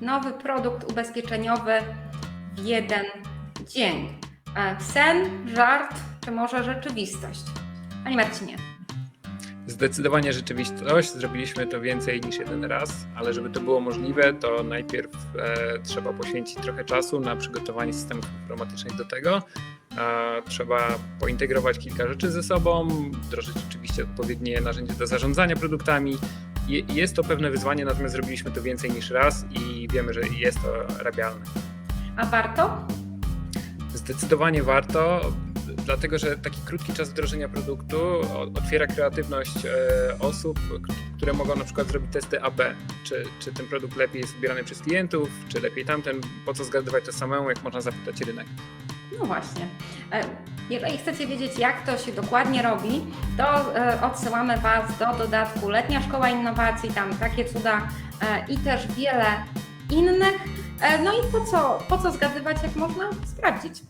nowy produkt ubezpieczeniowy w jeden dzień. E, Sen, żart, czy może rzeczywistość? Panie Marcinie. Zdecydowanie rzeczywistość. Zrobiliśmy to więcej niż jeden raz, ale żeby to było możliwe, to najpierw e, trzeba poświęcić trochę czasu na przygotowanie systemów informatycznych do tego. E, trzeba pointegrować kilka rzeczy ze sobą, wdrożyć oczywiście odpowiednie narzędzia do zarządzania produktami. Je, jest to pewne wyzwanie, natomiast zrobiliśmy to więcej niż raz i wiemy, że jest to rabialne. A warto? Zdecydowanie warto, dlatego że taki krótki czas wdrożenia produktu otwiera kreatywność e, osób, które mogą na przykład zrobić testy AB. Czy, czy ten produkt lepiej jest odbierany przez klientów, czy lepiej tamten, po co zgadywać to samemu, jak można zapytać rynek. No właśnie. Jeżeli chcecie wiedzieć, jak to się dokładnie robi, to e, odsyłamy Was do dodatku Letnia Szkoła Innowacji, tam takie cuda e, i też wiele innych. E, No i po co, po co zgadywać, jak można sprawdzić?